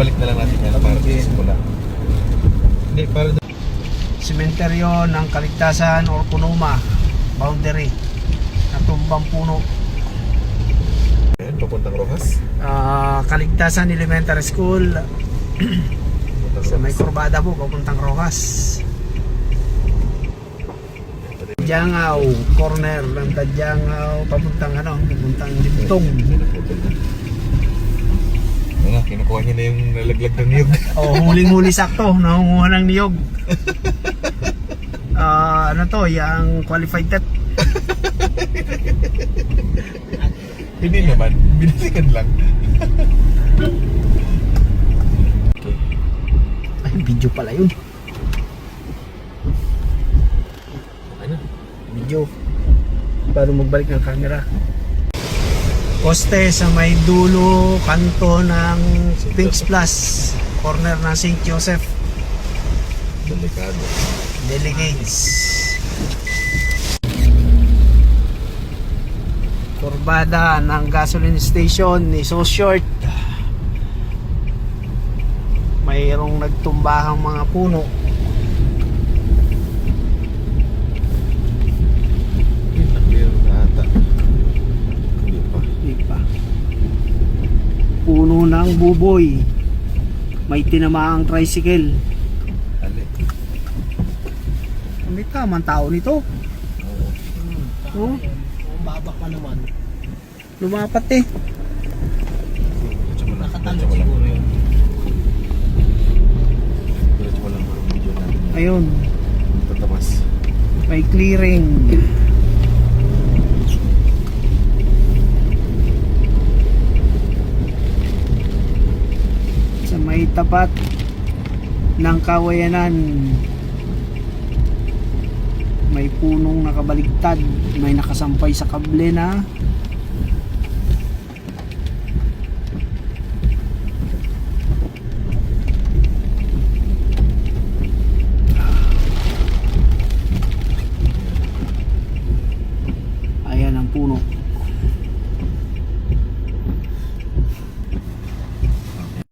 Babalik na lang natin yan para sa simula. Hindi, para Sementeryo ng Kaligtasan or Punuma boundary natumbang puno. Ayan, papuntang Rojas. Ah, Kaligtasan Elementary School. Sa may kurbada po papuntang Rojas. Tadyangaw corner ng Tadyangaw papuntang ano papuntang Liptong Kinukuha niya na yung nalaglag ng niyog. oh huling-huli sakto. Nangunguha ng niyog. Ah, ano to? Yung qualified test. Hindi naman, binalikan lang. ay video pala yun. Ano? video. Para magbalik ng camera poste sa may dulo kanto ng Pinks Plus corner ng St. Joseph Delikado. Delegates kurbada ng gasoline station ni So Short mayroong nagtumbahang mga puno ng buboy. May tinamaang tricycle. May tamang tao nito. Oo. Oh, Babak pa naman. lumapat eh. Nakatalo siguro yun. Ayun, may clearing. Sa may tapat ng kawayanan. May punong nakabaligtad may nakasampay sa kable na